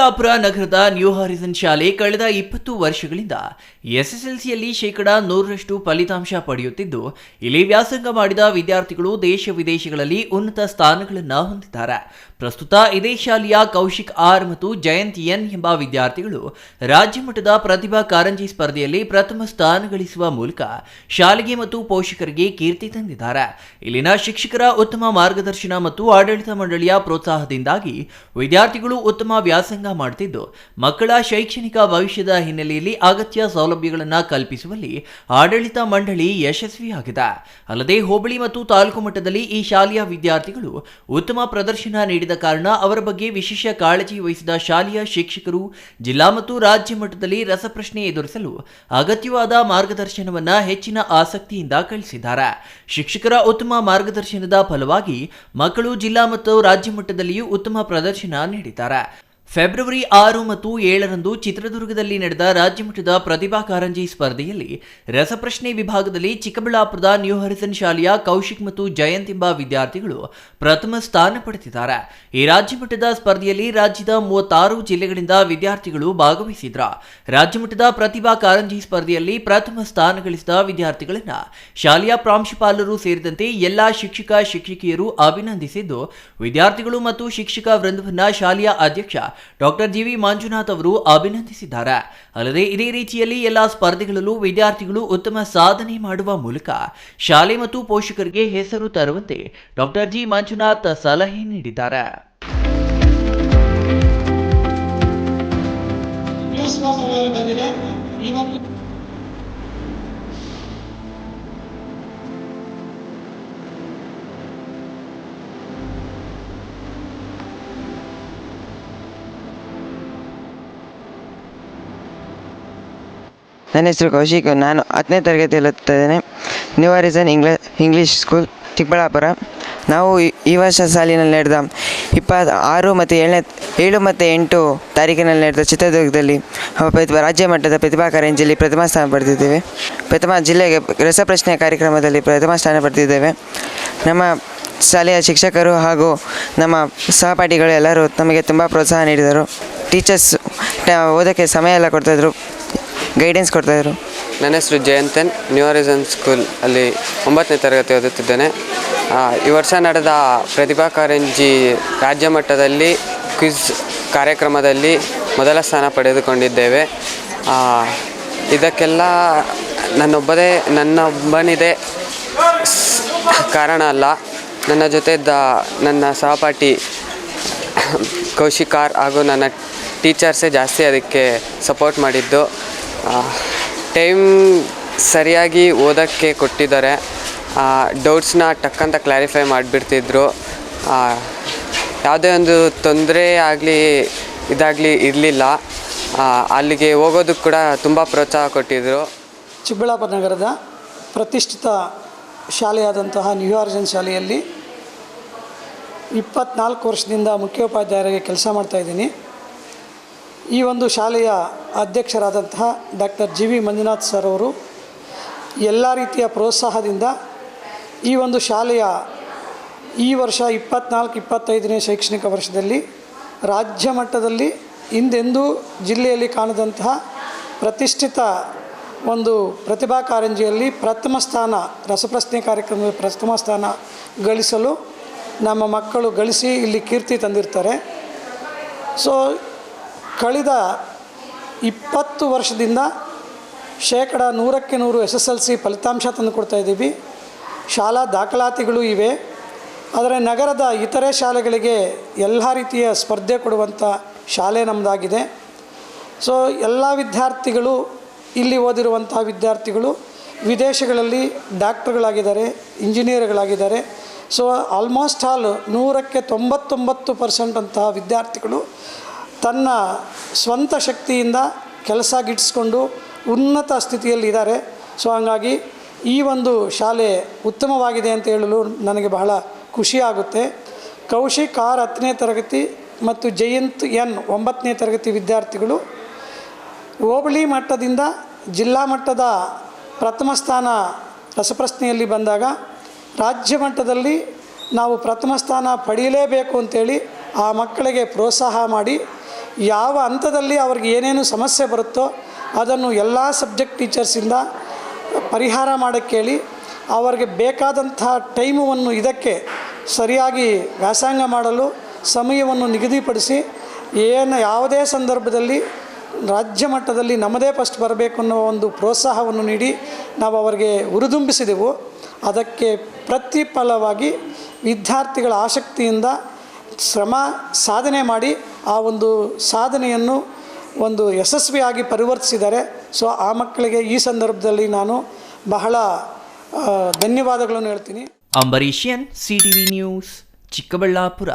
ಚಿಕ್ಕಬಳ್ಳಾಪುರ ನಗರದ new Harrison ಶಾಲೆ ಕಳೆದ ಇಪ್ಪತ್ತು ವರ್ಷಗಳಿಂದ ಎಸ್ಎಸ್ಎಲ್ಸಿಯಲ್ಲಿ ಶೇಕಡಾ ನೂರರಷ್ಟು ಫಲಿತಾಂಶ ಪಡೆಯುತ್ತಿದ್ದು, ಇಲ್ಲಿ ವ್ಯಾಸಂಗ ಮಾಡಿದ ವಿದ್ಯಾರ್ಥಿಗಳು ದೇಶ ವಿದೇಶಗಳಲ್ಲಿ ಉನ್ನತ ಸ್ಥಾನಗಳನ್ನು ಹೊಂದಿದ್ದಾರೆ. ಪ್ರಸ್ತುತ ಇದೇ ಶಾಲೆಯ ಕೌಶಿಕ್ ಆರ್ ಮತ್ತು ಜಯಂತ್ ಎನ್ ಎಂಬ ವಿದ್ಯಾರ್ಥಿಗಳು ರಾಜ್ಯ ಮಟ್ಟದ ಪ್ರತಿಭಾ ಕಾರಂಜಿ ಸ್ಪರ್ಧೆಯಲ್ಲಿ ಪ್ರಥಮ ಸ್ಥಾನ ಗಳಿಸುವ ಮೂಲಕ ಶಾಲೆಗೆ ಮತ್ತು ಪೋಷಕರಿಗೆ ಕೀರ್ತಿ ತಂದಿದ್ದಾರೆ. ಇಲ್ಲಿನ ಶಿಕ್ಷಕರ ಉತ್ತಮ ಮಾರ್ಗದರ್ಶನ ಮತ್ತು ಆಡಳಿತ ಮಂಡಳಿಯ ಪ್ರೋತ್ಸಾಹದಿಂದಾಗಿ ವಿದ್ಯಾರ್ಥಿಗಳು ಉತ್ತಮ ವ್ಯಾಸಂಗ ಮಾಡುತ್ತಿದ್ದು, ಮಕ್ಕಳ ಶೈಕ್ಷಣಿಕ ಭವಿಷ್ಯದ ಹಿನ್ನೆಲೆಯಲ್ಲಿ ಅಗತ್ಯ ಸೌಲಭ್ಯಗಳನ್ನು ಕಲ್ಪಿಸುವಲ್ಲಿ ಆಡಳಿತ ಮಂಡಳಿ ಯಶಸ್ವಿಯಾಗಿದೆ. ಅಲ್ಲದೆ ಹೋಬಳಿ ಮತ್ತು ತಾಲೂಕು ಮಟ್ಟದಲ್ಲಿ ಈ ಶಾಲೆಯ ವಿದ್ಯಾರ್ಥಿಗಳು ಉತ್ತಮ ಪ್ರದರ್ಶನ ನೀಡಿದ ಕಾರಣ ಅವರ ಬಗ್ಗೆ ವಿಶೇಷ ಕಾಳಜಿ ವಹಿಸಿದ ಶಾಲೆಯ ಶಿಕ್ಷಕರು ಜಿಲ್ಲಾ ಮತ್ತು ರಾಜ್ಯ ಮಟ್ಟದಲ್ಲಿ ರಸಪ್ರಶ್ನೆ ಎದುರಿಸಲು ಅಗತ್ಯವಾದ ಮಾರ್ಗದರ್ಶನವನ್ನ ಹೆಚ್ಚಿನ ಆಸಕ್ತಿಯಿಂದ ಕಳಿಸಿದ್ದಾರೆ. ಶಿಕ್ಷಕರ ಉತ್ತಮ ಮಾರ್ಗದರ್ಶನದ ಫಲವಾಗಿ ಮಕ್ಕಳು ಜಿಲ್ಲಾ ಮತ್ತು ರಾಜ್ಯ ಮಟ್ಟದಲ್ಲಿಯೂ ಉತ್ತಮ ಪ್ರದರ್ಶನ ನೀಡಿದ್ದಾರೆ. ಫೆಬ್ರವರಿ ಆರು ಮತ್ತು ಏಳರಂದು ಚಿತ್ರದುರ್ಗದಲ್ಲಿ ನಡೆದ ರಾಜ್ಯಮಟ್ಟದ ಪ್ರತಿಭಾ ಕಾರಂಜಿ ಸ್ಪರ್ಧೆಯಲ್ಲಿ ರಸಪ್ರಶ್ನೆ ವಿಭಾಗದಲ್ಲಿ ಚಿಕ್ಕಬಳ್ಳಾಪುರದ ನ್ಯೂ ಹರಿಸನ್ ಶಾಲೆಯ ಕೌಶಿಕ್ ಮತ್ತು ಜಯಂತ್ ಎಂಬ ವಿದ್ಯಾರ್ಥಿಗಳು ಪ್ರಥಮ ಸ್ಥಾನ ಪಡೆದಿದ್ದಾರೆ. ಈ ರಾಜ್ಯಮಟ್ಟದ ಸ್ಪರ್ಧೆಯಲ್ಲಿ ರಾಜ್ಯದ ಮೂವತ್ತಾರು ಜಿಲ್ಲೆಗಳಿಂದ ವಿದ್ಯಾರ್ಥಿಗಳು ಭಾಗವಹಿಸಿದ್ರ. ರಾಜ್ಯಮಟ್ಟದ ಪ್ರತಿಭಾ ಕಾರಂಜಿ ಸ್ಪರ್ಧೆಯಲ್ಲಿ ಪ್ರಥಮ ಸ್ಥಾನ ಗಳಿಸಿದ ವಿದ್ಯಾರ್ಥಿಗಳನ್ನು ಶಾಲೆಯ ಪ್ರಾಂಶುಪಾಲರು ಸೇರಿದಂತೆ ಎಲ್ಲಾ ಶಿಕ್ಷಕ, ಶಿಕ್ಷಕಿಯರು ಅಭಿನಂದಿಸಿದ್ದು, ವಿದ್ಯಾರ್ಥಿಗಳು ಮತ್ತು ಶಿಕ್ಷಕ ವೃಂದವನ್ನ ಶಾಲೆಯ ಅಧ್ಯಕ್ಷ ಡಾಕ್ಟರ್ ಜಿ ವಿ ಮಂಜುನಾಥ್ ಅವರು ಅಭಿನಂದಿಸಿದ್ದಾರೆ. ಅಲ್ಲದೆ ಇದೇ ರೀತಿಯಲ್ಲಿ ಎಲ್ಲಾ ಸ್ಪರ್ಧೆಗಳಲ್ಲೂ ವಿದ್ಯಾರ್ಥಿಗಳು ಉತ್ತಮ ಸಾಧನೆ ಮಾಡುವ ಮೂಲಕ ಶಾಲೆ ಮತ್ತು ಪೋಷಕರಿಗೆ ಹೆಸರು ತರುವಂತೆ ಡಾಕ್ಟರ್ ಜಿ ಮಂಜುನಾಥ್ ಸಲಹೆ ನೀಡಿದ್ದಾರೆ. ನನ್ನ ಹೆಸರು ಕೌಶಿಕ್. ನಾನು ಹತ್ತನೇ ತರಗತಿಯಲ್ಲಿ ನ್ಯೂ ಹಾರಿಸನ್ ಇಂಗ್ಲ ಇಂಗ್ಲೀಷ್ ಸ್ಕೂಲ್ ಚಿಕ್ಕಬಳ್ಳಾಪುರ. ನಾವು ಈ ವರ್ಷ ಸಾಲಿನಲ್ಲಿ ನಡೆದ ಇಪ್ಪತ್ತ ಆರು ಮತ್ತು ಏಳನೇ, ಏಳು ಮತ್ತು ಎಂಟು ತಾರೀಕಿನಲ್ಲಿ ನಡೆದ ಚಿತ್ರದುರ್ಗದಲ್ಲಿ ಪ್ರತಿಭಾ, ರಾಜ್ಯ ಮಟ್ಟದ ಪ್ರತಿಭಾ ಕಾರಂಜಿಯಲ್ಲಿ ಪ್ರಥಮ ಸ್ಥಾನ ಪಡೆದಿದ್ದೇವೆ. ಪ್ರಥಮ ಜಿಲ್ಲೆಗೆ ರಸಪ್ರಶ್ನೆ ಕಾರ್ಯಕ್ರಮದಲ್ಲಿ ಪ್ರಥಮ ಸ್ಥಾನ ಪಡೆದಿದ್ದೇವೆ. ನಮ್ಮ ಶಾಲೆಯ ಶಿಕ್ಷಕರು ಹಾಗೂ ನಮ್ಮ ಸಹಪಾಠಿಗಳು ಎಲ್ಲರೂ ನಮಗೆ ತುಂಬ ಪ್ರೋತ್ಸಾಹ ನೀಡಿದರು. ಟೀಚರ್ಸ್ ಓದೋಕ್ಕೆ ಸಮಯ ಎಲ್ಲ ಕೊಡ್ತಾಯಿದ್ರು ಗೈಡೆನ್ಸ್ ಕೊಡ್ತಾಯಿದ್ರು ನನ್ನ ಹೆಸರು ಜಯಂತನ್ ನ್ಯೂ ಹಾರಿಸನ್ ಸ್ಕೂಲ್ ಅಲ್ಲಿ ಒಂಬತ್ತನೇ ತರಗತಿ ಓದುತ್ತಿದ್ದೇನೆ. ಈ ವರ್ಷ ನಡೆದ ಪ್ರತಿಭಾ ಕಾರಂಜಿ ರಾಜ್ಯ ಮಟ್ಟದಲ್ಲಿ ಕ್ವಿಜ್ ಕಾರ್ಯಕ್ರಮದಲ್ಲಿ ಮೊದಲ ಸ್ಥಾನ ಪಡೆದುಕೊಂಡಿದ್ದೇವೆ. ಇದಕ್ಕೆಲ್ಲ ನನ್ನೊಬ್ಬದೇ, ನನ್ನೊಬ್ಬನಿದೆ ಕಾರಣ ಅಲ್ಲ. ನನ್ನ ಜೊತೆ ಇದ್ದ ನನ್ನ ಸಹಪಾಠಿ ಕೌಶಿಕಾರ್ ಹಾಗೂ ನನ್ನ ಟೀಚರ್ಸೇ ಜಾಸ್ತಿ ಅದಕ್ಕೆ ಸಪೋರ್ಟ್ ಮಾಡಿದ್ದು. ಟೈಮ್ ಸರಿಯಾಗಿ ಓದೋಕ್ಕೆ ಕೊಟ್ಟಿದ್ದಾರೆ. ಡೌಟ್ಸ್ನ ಟಕ್ಕಂತ ಕ್ಲಾರಿಫೈ ಮಾಡಿಬಿಡ್ತಿದ್ರು. ಯಾವುದೇ ಒಂದು ತೊಂದರೆ ಆಗಲಿ, ಇದಾಗಲಿ ಇರಲಿಲ್ಲ. ಅಲ್ಲಿಗೆ ಹೋಗೋದಕ್ಕೆ ಕೂಡ ತುಂಬ ಪ್ರೋತ್ಸಾಹ ಕೊಟ್ಟಿದ್ದರು ಚಿಕ್ಕಬಳ್ಳಾಪುರ ನಗರದ ಪ್ರತಿಷ್ಠಿತ ಶಾಲೆಯಾದಂತಹ ನ್ಯೂ ಆರ್ಜನ್ ಶಾಲೆಯಲ್ಲಿ ಇಪ್ಪತ್ನಾಲ್ಕು ವರ್ಷದಿಂದ ಮುಖ್ಯೋಪಾಧ್ಯಾಯರಾಗಿ ಕೆಲಸ ಮಾಡ್ತಾಯಿದ್ದೀನಿ ಈ ಒಂದು ಶಾಲೆಯ ಅಧ್ಯಕ್ಷರಾದಂತಹ doctor G V Manjunath sir ಅವರು ಎಲ್ಲ ರೀತಿಯ ಪ್ರೋತ್ಸಾಹದಿಂದ ಈ ಒಂದು ಶಾಲೆಯ ಈ ವರ್ಷ ಇಪ್ಪತ್ನಾಲ್ಕು, ಇಪ್ಪತ್ತೈದನೇ ಶೈಕ್ಷಣಿಕ ವರ್ಷದಲ್ಲಿ ರಾಜ್ಯ ಮಟ್ಟದಲ್ಲಿ ಹಿಂದೆಂದೂ ಜಿಲ್ಲೆಯಲ್ಲಿ ಕಾಣದಂತಹ ಪ್ರತಿಷ್ಠಿತ ಒಂದು ಪ್ರತಿಭಾ ಕಾರಂಜಿಯಲ್ಲಿ ಪ್ರಥಮ ಸ್ಥಾನ, ರಸಪ್ರಶ್ನೆ ಕಾರ್ಯಕ್ರಮದಲ್ಲಿ ಪ್ರಥಮ ಸ್ಥಾನ ಗಳಿಸಲು ನಮ್ಮ ಮಕ್ಕಳು ಗಳಿಸಿ ಇಲ್ಲಿ ಕೀರ್ತಿ ತಂದಿರ್ತಾರೆ. ಸೊ ಕಳೆದ ಇಪ್ಪತ್ತು ವರ್ಷದಿಂದ ಶೇಕಡ ನೂರಕ್ಕೆ ನೂರು ಎಸ್ ಎಸ್ ಎಲ್ ಸಿ ಫಲಿತಾಂಶ ತಂದು ಕೊಡ್ತಾ ಇದ್ದೀವಿ. ಶಾಲಾ ದಾಖಲಾತಿಗಳು ಇವೆ. ಆದರೆ ನಗರದ ಇತರೆ ಶಾಲೆಗಳಿಗೆ ಎಲ್ಲ ರೀತಿಯ ಸ್ಪರ್ಧೆ ಕೊಡುವಂಥ ಶಾಲೆ ನಮ್ಮದಾಗಿದೆ ಸೊ, ಎಲ್ಲ ವಿದ್ಯಾರ್ಥಿಗಳು, ಇಲ್ಲಿ ಓದಿರುವಂಥ ವಿದ್ಯಾರ್ಥಿಗಳು ವಿದೇಶಗಳಲ್ಲಿ ಡಾಕ್ಟರ್ಗಳಾಗಿದ್ದಾರೆ, ಇಂಜಿನಿಯರ್ಗಳಾಗಿದ್ದಾರೆ. ಸೊ, ಆಲ್ಮೋಸ್ಟ್ ಆಲ್ ನೂರಕ್ಕೆ ತೊಂಬತ್ತೊಂಬತ್ತು ಪರ್ಸೆಂಟ್ ಅಂತಹ ವಿದ್ಯಾರ್ಥಿಗಳು ತನ್ನ ಸ್ವಂತ ಶಕ್ತಿಯಿಂದ ಕೆಲಸ ಗಿಟ್ಟಿಸ್ಕೊಂಡು ಉನ್ನತ ಸ್ಥಿತಿಯಲ್ಲಿದ್ದಾರೆ. ಸೊ, ಹಂಗಾಗಿ ಈ ಒಂದು ಶಾಲೆ ಉತ್ತಮವಾಗಿದೆ ಅಂತ ಹೇಳಲು ನನಗೆ ಬಹಳ ಖುಷಿಯಾಗುತ್ತೆ ಕೌಶಿಕ್ ಆರ್ ಹತ್ತನೇ ತರಗತಿ ಮತ್ತು ಜಯಂತ್ ಎನ್ ಒಂಬತ್ತನೇ ತರಗತಿ ವಿದ್ಯಾರ್ಥಿಗಳು ಹೋಬಳಿ ಮಟ್ಟದಿಂದ ಜಿಲ್ಲಾ ಮಟ್ಟದ ಪ್ರಥಮ ಸ್ಥಾನ ರಸಪ್ರಶ್ನೆಯಲ್ಲಿ ಬಂದಾಗ ರಾಜ್ಯ ಮಟ್ಟದಲ್ಲಿ ನಾವು ಪ್ರಥಮ ಸ್ಥಾನ ಪಡೆಯಲೇಬೇಕು ಅಂತೇಳಿ ಆ ಮಕ್ಕಳಿಗೆ ಪ್ರೋತ್ಸಾಹ ಮಾಡಿ ಯಾವ ಹಂತದಲ್ಲಿ ಅವ್ರಿಗೆ ಏನೇನು ಸಮಸ್ಯೆ ಬರುತ್ತೋ ಅದನ್ನು ಎಲ್ಲ ಸಬ್ಜೆಕ್ಟ್ ಟೀಚರ್ಸಿಂದ ಪರಿಹಾರ ಮಾಡೋಕ್ಕೆ ಹೇಳಿ ಅವರಿಗೆ ಬೇಕಾದಂಥ ಟೈಮನ್ನು ಇದಕ್ಕೆ ಸರಿಯಾಗಿ ವ್ಯಾಸಂಗ ಮಾಡಲು ಸಮಯವನ್ನು ನಿಗದಿಪಡಿಸಿ, ಏನು ಯಾವುದೇ ಸಂದರ್ಭದಲ್ಲಿ ರಾಜ್ಯ ಮಟ್ಟದಲ್ಲಿ ನಮ್ಮದೇ ಫಸ್ಟ್ ಬರಬೇಕು ಅನ್ನೋ ಒಂದು ಪ್ರೋತ್ಸಾಹವನ್ನು ನೀಡಿ ನಾವು ಅವರಿಗೆ ಹುರಿದುಂಬಿಸಿದೆವು. ಅದಕ್ಕೆ ಪ್ರತಿಫಲವಾಗಿ ವಿದ್ಯಾರ್ಥಿಗಳ ಆಸಕ್ತಿಯಿಂದ ಶ್ರಮ ಸಾಧನೆ ಮಾಡಿ ಆ ಒಂದು ಸಾಧನೆಯನ್ನು ಒಂದು ಯಶಸ್ವಿಯಾಗಿ ಪರಿವರ್ತಿಸಿದ್ದಾರೆ. ಸೊ ಆ ಮಕ್ಕಳಿಗೆ ಈ ಸಂದರ್ಭದಲ್ಲಿ ನಾನು ಬಹಳ ಧನ್ಯವಾದಗಳನ್ನು ಹೇಳ್ತೀನಿ. ಅಂಬರೀಷಿಯನ್ C T V news, Chikkaballapur.